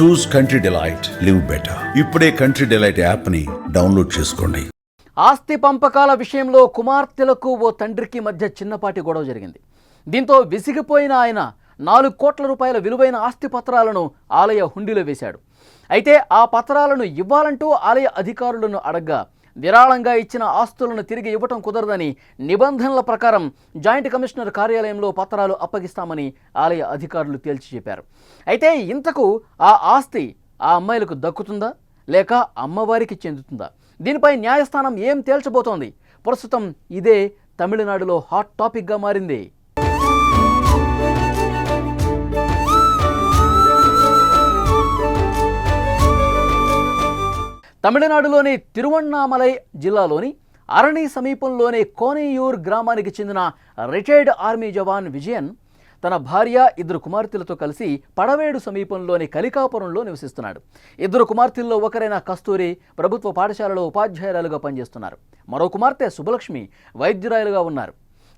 Choose country delight live better ఇప్పుడే country delight యాప్ని download చేసుకోండి. ఆస్తి పంపకాల విషయంలో కుమార్తెలకు ఓ తండ్రికి మధ్య చిన్నపాటి గొడవ జరిగింది. దీంతో విసిగిపోయిన ఆయన నాలుగు కోట్ల రూపాయల విలువైన ఆస్తి పత్రాలను ఆలయ హుండీలో వేశాడు. అయితే ఆ పత్రాలను ఇవ్వాలంటూ ఆలయ అధికారులను అడగ్గా విరాళంగా ఇచ్చిన ఆస్తులను తిరిగి ఇవ్వటం కుదరదని నిబంధనల ప్రకారం జాయింట్ కమిషనర్ కార్యాలయంలో పత్రాలు అప్పగిస్తామని ఆలయ అధికారులు తేల్చి చెప్పారు. అయితే ఇంతకు ఆ ఆస్తి ఆ అమ్మాయిలకు దక్కుతుందా? లేక అమ్మవారికి చెందుతుందా? దీనిపై న్యాయస్థానం ఏం తేల్చబోతోంది? ప్రస్తుతం ఇదే తమిళనాడులో హాట్ టాపిక్గా మారింది. తమిళనాడులోని తిరువణ్ణామలై జిల్లాలోని అరణి సమీపంలోని కోనేయూర్ గ్రామానికి చెందిన రిటైర్డ్ ఆర్మీ జవాన్ విజయన్ తన భార్య ఇద్దరు కుమార్తెలతో కలిసి పడవేడు సమీపంలోని కలికాపురంలో నివసిస్తున్నాడు. ఇద్దరు కుమార్తెల్లో ఒకరైన కస్తూరి ప్రభుత్వ పాఠశాలలో ఉపాధ్యాయురాలుగా పనిచేస్తున్నారు. మరో కుమార్తె సుబ్బలక్ష్మి వైద్యురాలుగా ఉన్నారు.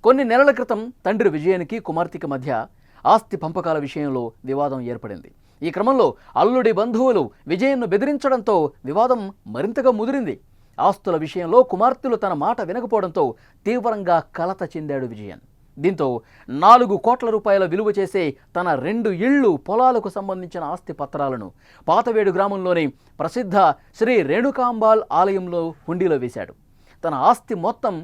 కొన్ని నెలల క్రితం తండ్రి విజయన్కి కుమార్తెకి మధ్య ఆస్తి పంపకాల విషయంలో వివాదం ఏర్పడింది. ఈ క్రమంలో అల్లుడి బంధువులు విజయన్ను బెదిరించడంతో వివాదం మరింతగా ముదిరింది. ఆస్తుల విషయంలో కుమార్తెలు తన మాట వినకపోవడంతో తీవ్రంగా కలత చెందాడు విజయన్. దీంతో నాలుగు కోట్ల రూపాయల విలువ చేసే తన రెండు ఇళ్ళు పొలాలకు సంబంధించిన ఆస్తి పత్రాలను పాతవేడు గ్రామంలోని ప్రసిద్ధ శ్రీ రేణుకాంబాల్ ఆలయంలో హుండీలో వేశాడు. తన ఆస్తి మొత్తం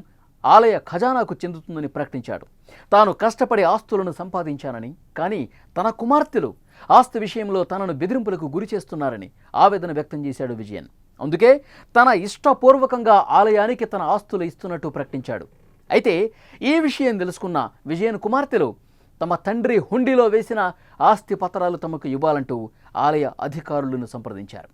ఆలయ ఖజానాకు చెందుతుందని ప్రకటించాడు. తాను కష్టపడి ఆస్తులను సంపాదించానని కానీ తన కుమార్తెలు ఆస్తి విషయంలో తనను బెదిరింపులకు గురి చేస్తున్నారని ఆవేదన వ్యక్తం చేశాడు విజయన్. అందుకే తన ఇష్టపూర్వకంగా ఆలయానికి తన ఆస్తులు ఇస్తున్నట్టు ప్రకటించాడు. అయితే ఈ విషయం తెలుసుకున్న విజయన్ కుమార్తెలు తమ తండ్రి హుండీలో వేసిన ఆస్తి పత్రాలు తమకు ఇవ్వాలంటూ ఆలయ అధికారులను సంప్రదించారు.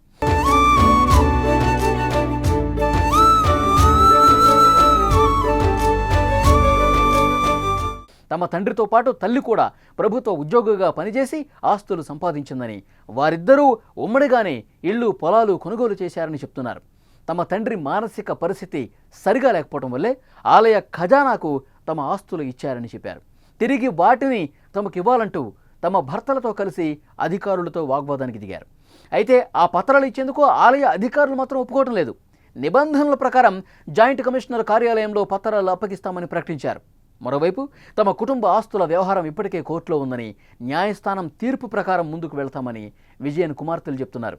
తమ తండ్రితో పాటు తల్లి కూడా ప్రభుత్వ ఉద్యోగిగా పనిచేసి ఆస్తులు సంపాదించిందని. వారిద్దరూ ఉమ్మడిగానే ఇళ్ళు పొలాలు కొనుగోలు చేశారని చెప్తున్నారు. తమ తండ్రి మానసిక పరిస్థితి సరిగా లేకపోవడం వల్లే ఆలయ ఖజానాకు తమ ఆస్తులు ఇచ్చారని చెప్పారు. తిరిగి వాటిని తమకు ఇవ్వాలంటూ తమ భర్తలతో కలిసి అధికారులతో వాగ్వాదానికి దిగారు. అయితే ఆ పత్రాలు ఇచ్చేందుకు ఆలయ అధికారులు మాత్రం ఒప్పుకోవడం లేదు. నిబంధనల ప్రకారం జాయింట్ కమిషనర్ కార్యాలయంలో పత్రాలు అప్పగిస్తామని ప్రకటించారు. మరోవైపు తమ కుటుంబ ఆస్తుల వ్యవహారం ఇప్పటికే కోర్టులో ఉందని న్యాయస్థానం తీర్పు ప్రకారం ముందుకు వెళ్తామని విజయన్ కుమార్తెలు చెప్తున్నారు.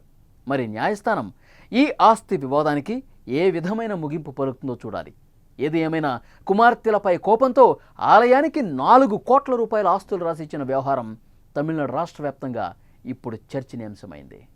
మరి న్యాయస్థానం ఈ ఆస్తి వివాదానికి ఏ విధమైన ముగింపు పలుకుతుందో చూడాలి. ఏది ఏమైనా కుమార్తెలపై కోపంతో ఆలయానికి నాలుగు కోట్ల రూపాయల ఆస్తులు రాసిచ్చిన వ్యవహారం తమిళనాడు రాష్ట్ర వ్యాప్తంగా ఇప్పుడు చర్చనీయాంశమైంది.